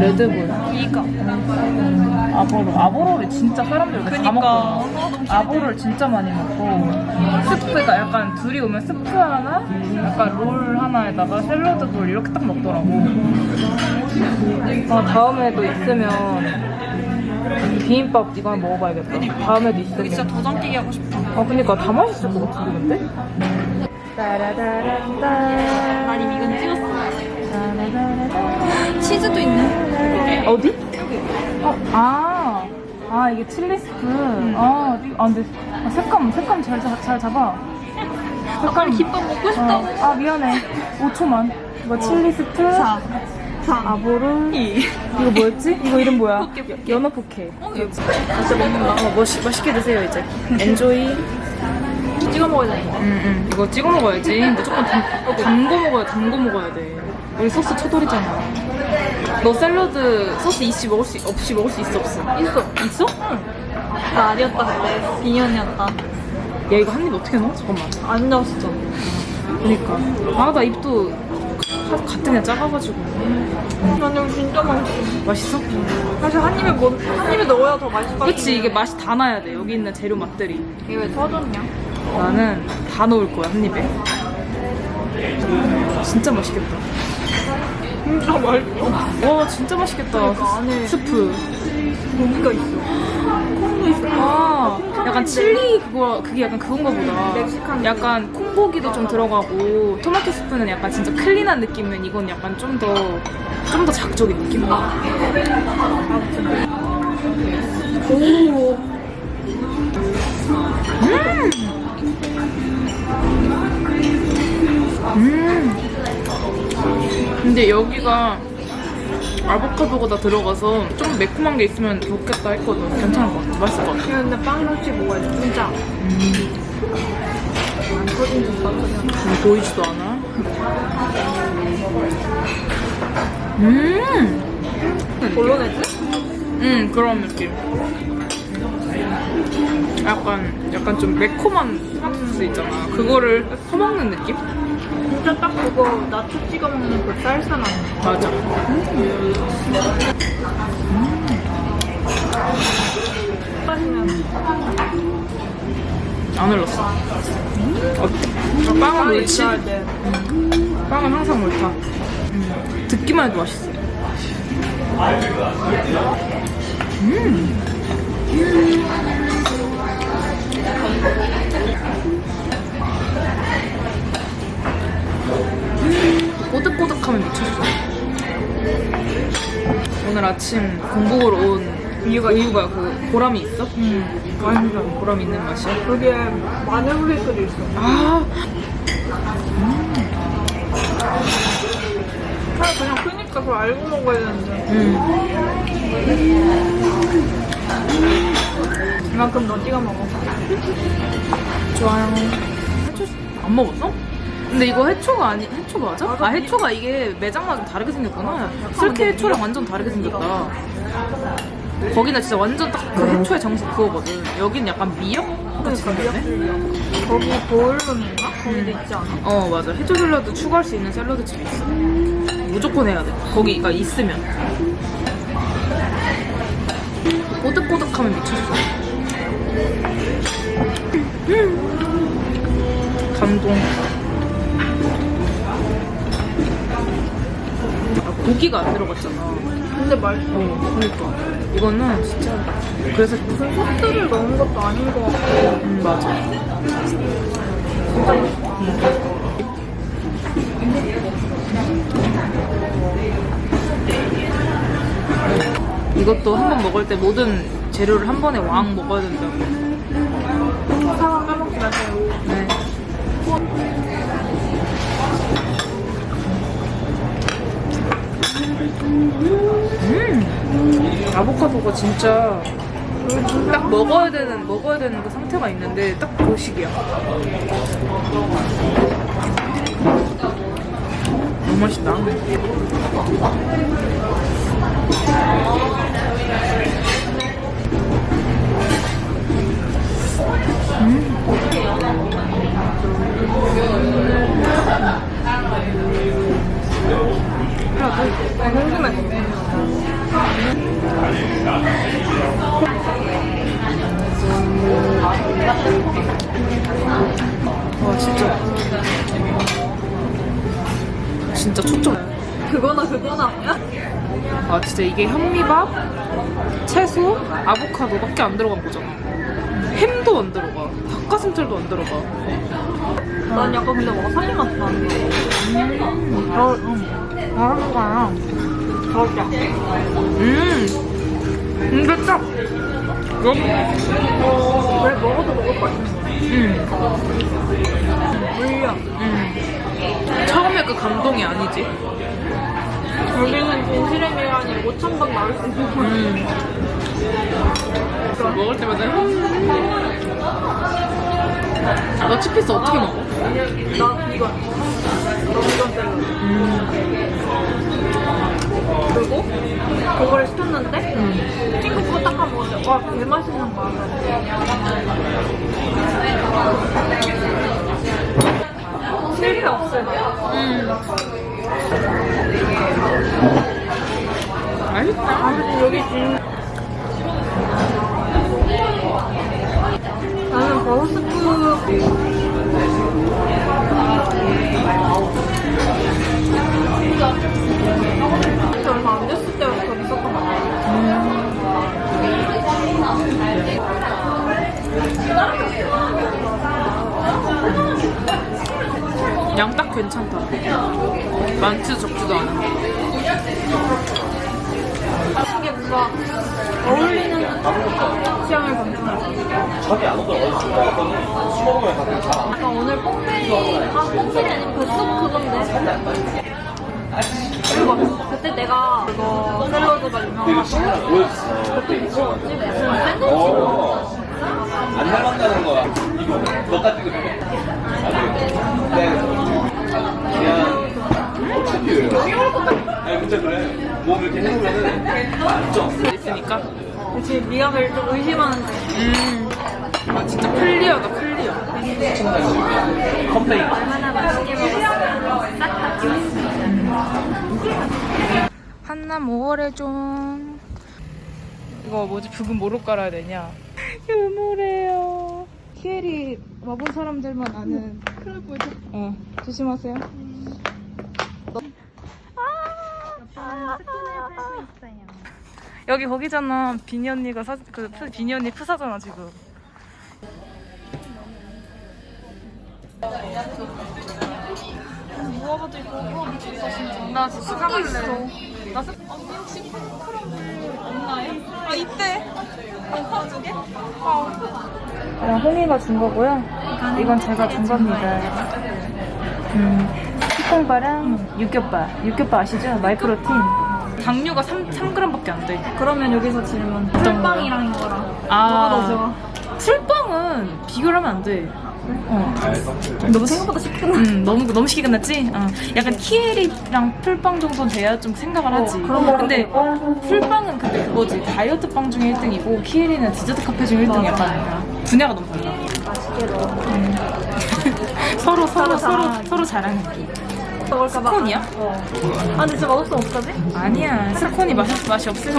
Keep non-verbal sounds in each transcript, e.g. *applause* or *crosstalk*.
레드불. 이거. 아보로. 아보로를 진짜 사람들 다. 먹거든. 아, 너무 아보로를 진짜 많이 먹고 스프가 약간 둘이 오면 스프 하나, 약간 롤 하나에다가 샐러드 볼 이렇게 딱 먹더라고. 아 다음에도 있으면 비빔밥 이거 한번 먹어봐야겠다. 다음에도 있으면. 진짜 도장 깨기 하고 싶다. 아 그니까 다 맛있을 것 같은데 근데? 따라다란따 아니 이건 찍었어. 치즈도 있네. 어디? 어, 아, 아 이게 칠리 스프. 아, 이- 아 근데 아, 색감 색감 잘, 잡- 잘 잡아. 빨리 김밥 먹고 싶다고. 어, 아 미안해. 5초만. 이거 칠리 스프. 자. 자. 아보르. 이. 이거 뭐였지? 이거 이름 뭐야? 포케, 포케. 연어 포케. 어, 이거 진짜 먹는다. 어, 멋, 맛있게 드세요 이제. 엔조이. 찍어 먹어야 되는 거. 응, 응. 이거 찍어 먹어야지. 무조건 단, 단거 먹어야, 단거 먹어야 돼. 우리 소스 초돌이잖아. 너 샐러드 소스 있이 먹을 수, 없이 먹을 수 있어, 없어? 있어. 있어? 나 아니었다 그때. 비년이었다. 야, 이거 한 입 어떻게 넣어? 잠깐만. 안 나왔어. 그니까. 아, 나 입도 가- 같은 애 작아가지고. 아니 진짜 맛있어. 맛있어? 사실 한 입에 뭐, 한 입에 넣어야 더 맛있을 것 그치, 같은데. 이게 맛이 다 나야 돼. 여기 있는 재료 맛들이. 이게 왜 터졌냐? 나는 다 넣을 거야, 한 입에. 진짜 맛있겠다. 진짜 맛있어. 와, 진짜 맛있겠다. 그러니까 안에 스프. 고기가 있어. 콩도 있어. 아, 약간 칠리 그거 그게 약간 그건가 보다. 멕시칸 약간 콩고기도 좀 들어가고 토마토 스프는 약간 진짜 클린한 느낌은 이건 약간 좀 더 좀더 자극적인 느낌. 오. 음. 근데 여기가 아보카도가 다 들어가서 좀 매콤한 게 있으면 좋겠다 했거든. 괜찮을 것 같아. 맛있을 것 같아. 근데 빵 같이 먹어야지 진짜. 안 터진 그냥. 음, 보이지도 않아. 음. 볼로네즈? 음 그런 느낌. 약간 약간 좀 매콤한 토마토 소스 있잖아. 그거를 퍼먹는 느낌? 진짜 딱 그거 나초 찍어 먹는 그 쌀쌀한. 맞아. 빠지면 안 흘렀어. 어때? 아, 빵은 옳지. 있어야 돼. 빵은 항상 옳다. 음, 듣기만 해도 맛있어. 음. 꼬득꼬득하면 미쳤어. 오늘 아침 공복으로 온 이유가 이유가 그 보람이 있어? 음, 완전. 보람 있는 맛이야? 거기에 마늘 후레이크도 있어. 아, 아, 그냥 크니까 그걸 알고 먹어야 되는데. 음. 이만큼 너 찍어 먹어. 좋아요. 해초 안 먹었어? 근데 이거 해초가 아니 해초 맞아? 아 해초가 이게 매장마다 좀 다르게 생겼구나. 슬케 해초랑 완전 다르게 생겼다. 거기는 진짜 완전 딱 그 해초의 정석 그거거든. 여긴 약간 미역 같이 생겼네. 거기 보울룸인가? 거기도 있지 않아? 어 맞아. 해초 샐러드 추가할 수 있는 샐러드 집이 있어. 무조건 해야 돼. 거기가 있으면. 꼬득꼬득하면 미쳤어. 음. 감동. 고기가 안 들어갔잖아. 근데 맛있어. 어, 그러니까. 이거는 진짜. 그래서, 무슨 소스를 넣은 것도 아닌 것 같고. 음, 맞아. 이것도 한 번 먹을 때 모든 재료를 한 번에 왕 먹어야 된다고. 상황 까먹지 마세요. 네. 음, 아보카도가 진짜 딱 먹어야 되는 먹어야 되는 그 상태가 있는데 딱 그 시기야. 너무 맛있다. 아 진짜 이게 현미밥, 채소, 아보카도밖에 안 들어간 거잖아 햄도 안 들어가 닭가슴살도 안 들어가 난 약간 근데 와사비 맛 나는데. 어, 응. 다른 거야 그렇죠. 음 근데 딱 너무 그래 먹어도 먹을 거야. 음, 물려. 음. 처음에 그 감동이 아니지 여기는 진실의 미란이 5천 번 나올 수 있는 거야. 음. 먹을 때마다 너 치피스 어떻게 먹어? 나 비건. 나 비건 샐러드. 그리고 그거를 시켰는데 친구 그거 딱 한번 먹었는데 와 개맛있는 거야. 실패 없을 때. 맛있다. 아무튼 여기 진나 뽕베리, 아 뽕베리 아니면 그쑥 그건데. 그리고 그때 내가 그거 샐러드가 유명하고 그때 이거 샌드위치 안 닮았다는 거야. 이거 너가 찍은 거. 네. 그냥 어차피 왜요? 아니 근데 그래. 몸 이렇게 해놓으면은 안 쪄. 있으니까 그치 미각을 좀 의심하는데 음. 아 진짜 클리어다 클리어 컴플레인. 얼마나 맛있게 먹었으면 싹다 비웠어 한남 5월에 좀. 이거 뭐지? 부금 뭐로 깔아야 되냐? 유물해요? 키엘이 와본 사람들만 아는. 큰일 보자 어 조심하세요. 여기 거기잖아. 비니 언니가 사, 그 프- 비니 언니 푸사잖아 지금 있고 어 미쳤어 진짜. 나 진짜 사갈래. 나 사... 언니 혹시 크럼블 없나요? 아 이때? 아 두개? 아. 홍이가 준 거고요. 이건 제가 준 겁니다. 음 피콩바랑 육겹바 육겹바 아시죠? 마이크로틴. 당류가 3, 3g밖에 안 돼. 그러면 여기서 질문. 어떤 술빵이랑 이거랑. 뭐가 더 좋아? 술빵은 비교를 하면 안 돼 어. 너무 생각보다 쉽게 끝나 음, 너무 너무 쉽게 끝났지? 어. 약간 키엘이랑 풀빵 정도는 돼야 좀 생각을 하지. 그런 거 근데 풀빵은 근데 그거지. 다이어트 빵 중에 1등이고 키엘이는 디저트 카페 중에 1등이 약간 분야가 너무 달라. 맛있게 넣어 음. *laughs* 서로 서로 서로. 서로. 먹을까봐 스콘이야? 어. 아 근데 진짜 맛없으면 어떡하지? 아니야. 스콘이 맛이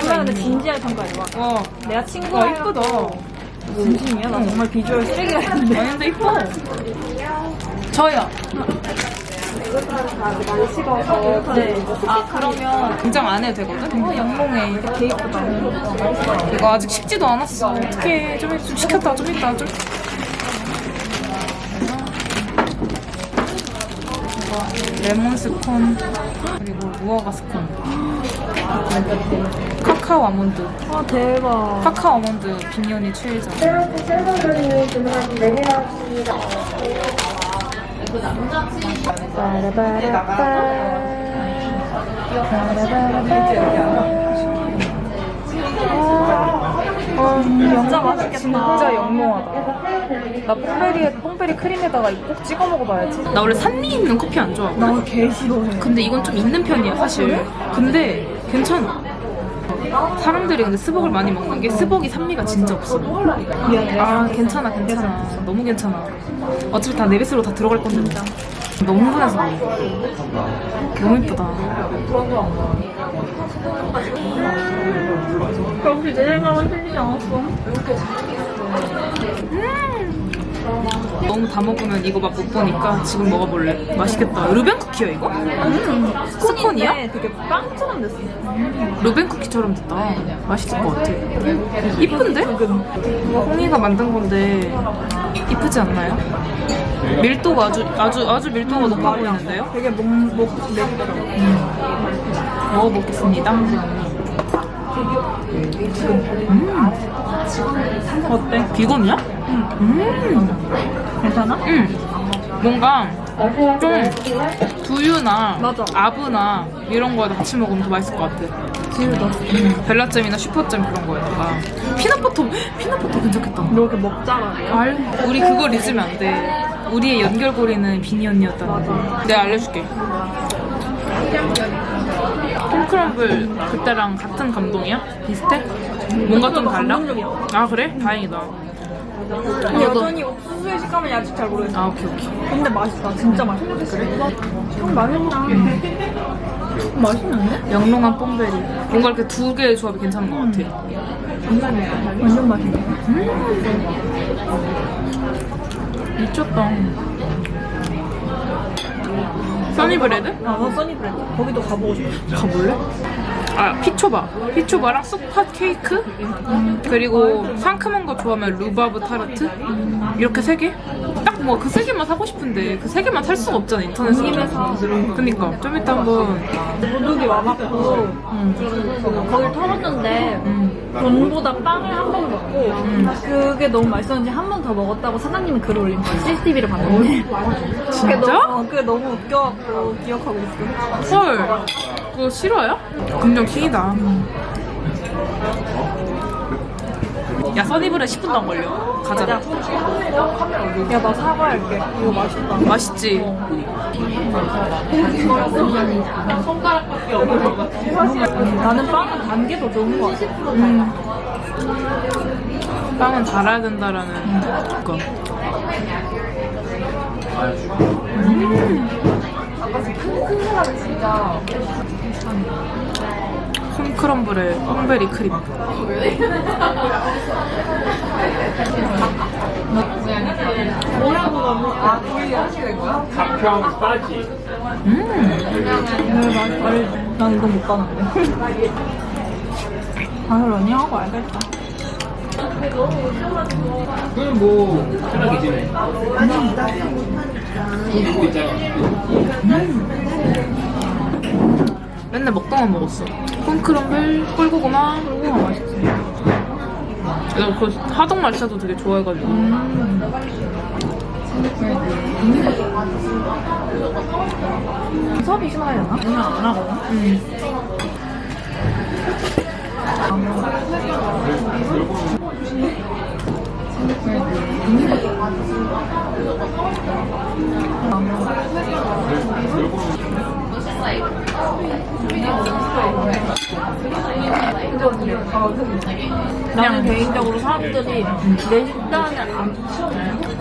정말 근데 있니? 진지하게 평가해봐 어. 내가 와 친구랑 이쁘다. 진심이야? 나 정말 비주얼 아니 근데 이뻐. 저요. 네. 아 그러면 긴장 안 해도 되거든? 어 영롱해. 되게 예쁘다 이거 아직 식지도 않았어. 어떡해. 좀, 좀 시켰다, 좀 이따. 좀. 이거 레몬 스콘, 그리고 무화과 스콘. 카카오 아몬드. 아 대박 카카오 아몬드 빈년이 최애죠. 어, 진짜 맛있겠다 진짜 영롱하다. 나 뽕베리에 뽕베리 크림에다가 이거 꼭 찍어 먹어봐야지. 나 원래 산미 있는 커피 안 좋아하고. 나개 싫어해 근데 이건 좀 있는 편이야 사실. 근데 괜찮아. 사람들이 근데 스벅을 많이 먹는 게 스벅이 산미가 진짜 없어. 아 괜찮아 괜찮아. 너무 괜찮아. 어차피 다 내 뱃으로 다 들어갈 건데. 뭐. 너무 흥분해서 너무 이쁘다. 역시 내 생각은 틀리지 않았어. 너무 다 먹으면 이거 맛 못 보니까 지금 먹어볼래. 맛있겠다. 루벤 쿠키야 이거? 음, 스콘이야? 되게 빵처럼 됐어. 루벤 쿠키처럼 됐다. 맛있을 것 같아. 이쁜데? 이거 홍이가 만든 건데 이쁘지 않나요? 밀도가 아주 아주 아주 밀도가 높아 보이는데요? 되게 목, 목, 맥혀. 먹어보겠습니다. 어때? 비건이야? 음. 괜찮아? 음. 뭔가 좀 두유나 맞아. 아브나 이런 거에다 같이 먹으면 더 맛있을 것 같아. 지우 넣었어. 음. 벨라잼이나 슈퍼잼 그런 거에다가 피넛버터 피넛버터 괜찮겠다. 너 이렇게 먹자라. 알 우리 그걸 잊으면 안 돼. 우리의 연결고리는 비니 언니였다. 맞아. 내가 알려줄게. 홈크럼블 그때랑 같은 감동이야? 비슷해? 뭔가 좀 달라? 감동적이야. 아 그래? 다행이다. 근데 여전히 옥수수의 식감은 아직 잘 모르겠어. 아 오케이 오케이. 근데 맛있다. 진짜 맛있다. 그래? 형 맛있다. 맛있는데? 영롱한 뽕베리. 뭔가 이렇게 두 개의 조합이 괜찮은 것 같아. 완전 맛있네. 미쳤다. 써니브레드? 아, 나 써니브레드. 거기도 가보고 싶어. 가볼래? 아 피초바 피초바랑 쑥팥 케이크 그리고 상큼한 거 좋아하면 루바브 타르트 이렇게 세 개? 딱 뭐 그 세 개만 사고 싶은데 그 세 개만 살 수가 없잖아 인터넷에서. 그니까 좀 이따 한번 도둑이 와갖고 음, 거길 털었는데 음. 돈보다 빵을 한 번 먹고 그게 너무 맛있었는지 한 번 더 먹었다고 사장님이 글을 올린 거야. CCTV를 봤는데. 그게 진짜? 너무, 어, 그게 너무 웃겨갖고 기억하고 있어. 헐 그거 실화야? 긍정 킹이다 야 써니브레 10분도 안 걸려 가자 야, 나 사과할게. 이거 맛있다. 맛있지? 나는 빵은 단 게 더 좋은 거 같아. 음. 빵은 달아야 된다라는 거. 홈크럼블에 홈베리 크림. 가평 빠지. 음. 난 이거 못 가는데. 아, 러닝하고 알겠다. 그건 뭐 편하게지네. 그거 있잖아. 맨날 먹방만 먹었어. 홈크럼블, 꿀고구마. 꿀고구마 맛있지. 내가 그 하동 말차도 되게 좋아해가지고. 수업이 심하려나? 오늘 안 하거든? 음. 나는 개인적으로 사람들이 내 식단을 안,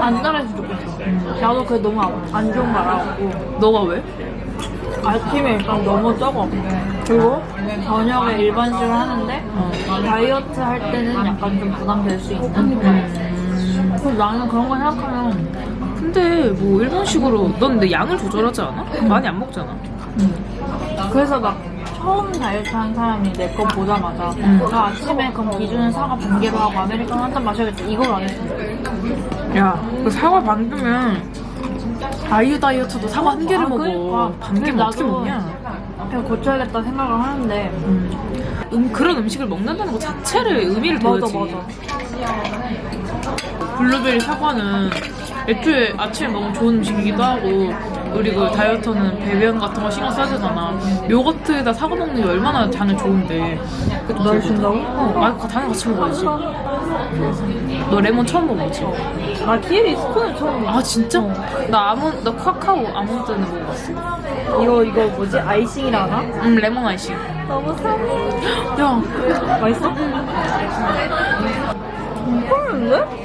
안 따라해서 좋겠어. 나도 그게 너무 안, 안 좋은 거 알아갖고. 너가 왜? 아침에 일단 너무 적어. 그리고 저녁에 일반식을 하는데 어. 다이어트 할 때는 약간 좀 부담될 수 있는. 음. 그래서 나는 그런 거 생각하면 근데 뭐 일본식으로 넌내 양을 조절하지 않아? 많이 안 먹잖아. 그래서 막 처음 다이어트 한 사람이 내 거 보자마자 나 아침에 그럼 기준은 사과 반 개로 하고 아메리카노 한 잔 마셔야겠다 이걸 안 했어. 야, 그 사과 반 개면 아이유 다이어트도 사과 한 개를 아, 먹어. 그러니까. 반 개면 근데 어떻게 나도 먹냐? 그냥 고쳐야겠다 생각을 하는데 음, 그런 음식을 먹는다는 것 자체를 의미를 맞아 둬야지. 맞아. 블루베리 사과는 애초에 아침에 먹으면 좋은 음식이기도 하고 그리고 다이어트는 배변 같은 거 신경 써야 되잖아. 요거트에다 사과 먹는 게 얼마나 장에 좋은데. 널 준다고? 어, 아, 당연히 같이 먹어야지. 너 레몬 처음 먹어보지? 나 키위 스푼을 처음 먹어. 아 진짜? 나 아몬, 나 카카오 아몬드는 먹어봤어. 이거 이거 뭐지 아이싱이라 하나? 음 레몬 아이싱. 너무 사네. *gasps* 야, 맛있어? 헐인데?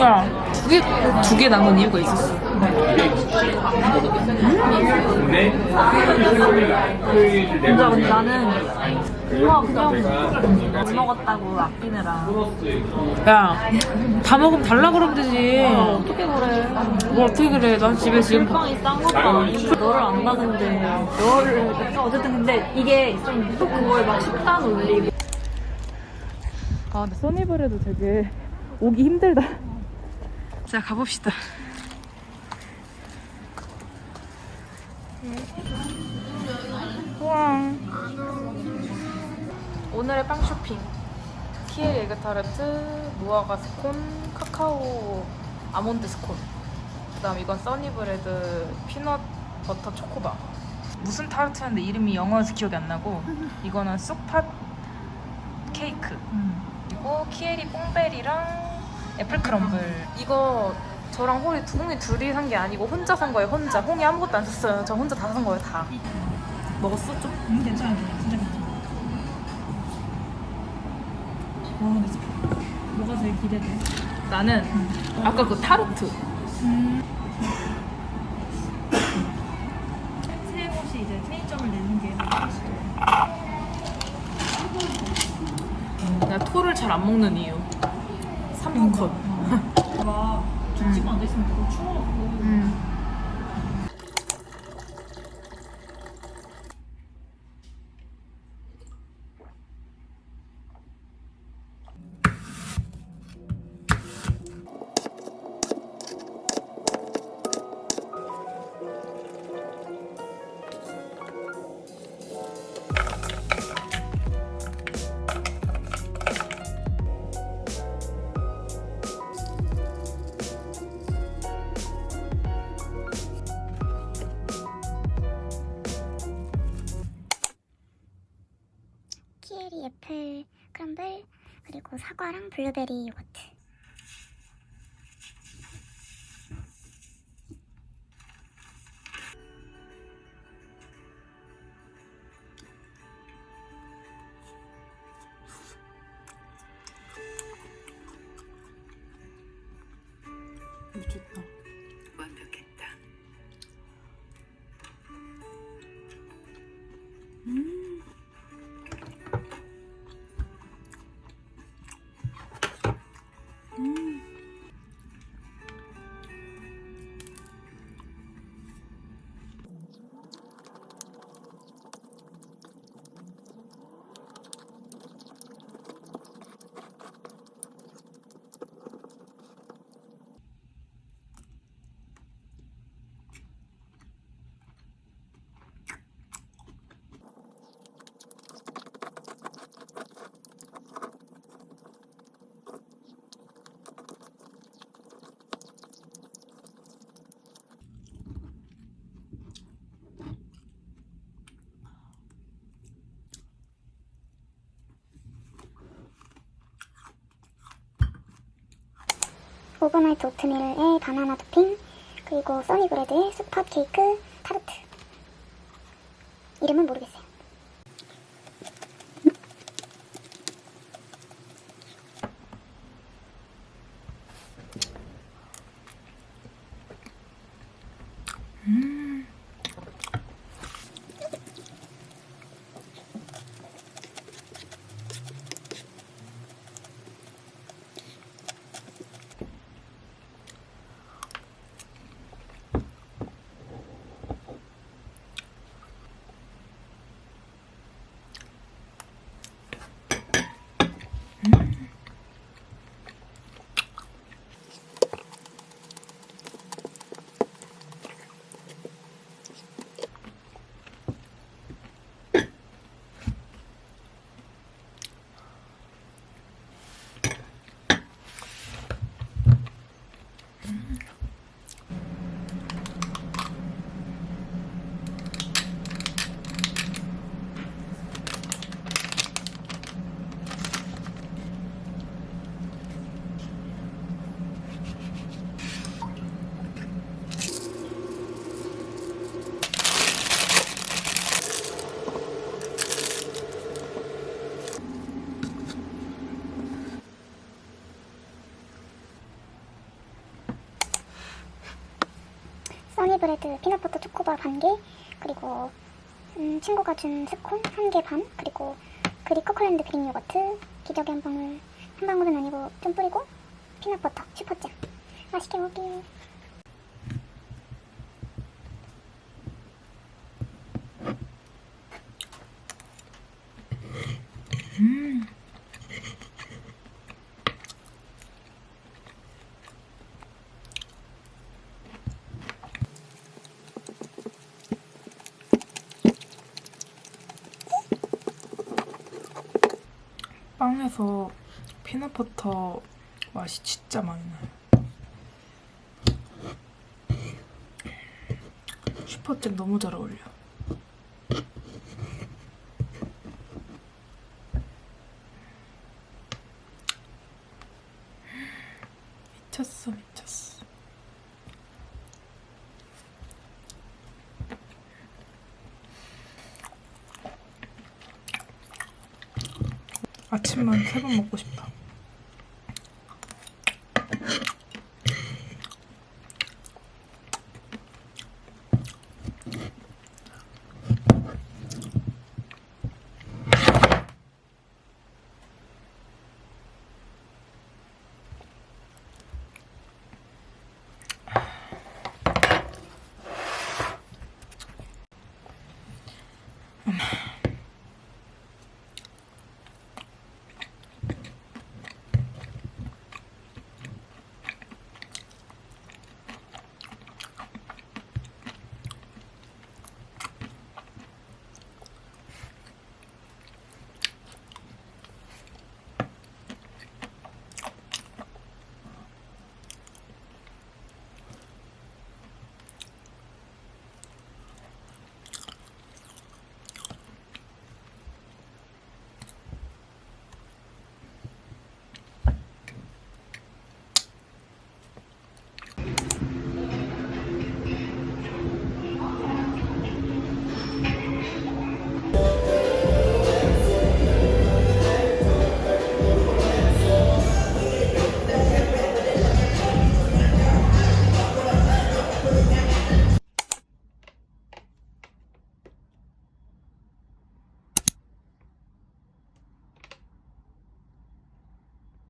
야, 두 개, 두개 남은 이유가 있었어. 근데 근데 나는 우와 그냥 못 먹었다고 아끼느라 야, 다 먹으면 달라 그러면 되지. 어떻게 그래 뭐 어떻게 그래? 난 집에 지금 물방이 싼 것도 아니고 너를 안다는데 너를 어쨌든 근데 이게 좀 그거에 막 식단 올리고 아, 근데 써니브레도 되게 오기 힘들다. 자, 가봅시다. 우와. 오늘의 빵 쇼핑. 키엘 에그타르트, 무화과 스콘, 카카오 아몬드 스콘. 그다음 이건 써니브레드 피넛 버터 초코바. 무슨 타르트였는데 이름이 영어여서 기억이 안 나고 이거는 쑥팥 케이크. 그리고 키에리 뽕베리랑 애플 크럼블. 이거 저랑 두 홍이 둘이 산 게 아니고 혼자 산 거예요. 혼자. 홍이 아무것도 안 샀어요. 저 혼자 다 산 거예요. 다. 먹었어 좀? 음, 괜찮아, 진짜 괜찮아. 와, 근데 진짜 뭐가 제일 기대돼? 나는 아까 그 타르트. 새 옷이 이제 체인점을 내는 게 내가 토를 잘 안 먹는 이유. 3분 컷. 막 죽지가 안돼 있으면 너무 추워갖고 키 크럼블 그리고 사과랑 블루베리 요거트 Mm. 오버나이트 오트밀에 바나나 토핑 그리고 써니브레드의 쑥팥 케이크 타르트. 이름은 모르겠어요 Mm-hmm. 피넛버터 초코바 반 개, 그리고 음, 친구가 준 스콘 한 개 반, 그리고 그릭 커클랜드 그릭 요거트, 기저귀 한 방울, 한 방울은 아니고 좀 뿌리고 피넛버터 슈퍼잼. 맛있게 먹게요. 빵에서 피넛버터 맛이 진짜 많이 나요. 슈퍼잼 너무 잘 어울려. 미쳤어, 미쳤어. 아침만 세 번 먹고 싶다.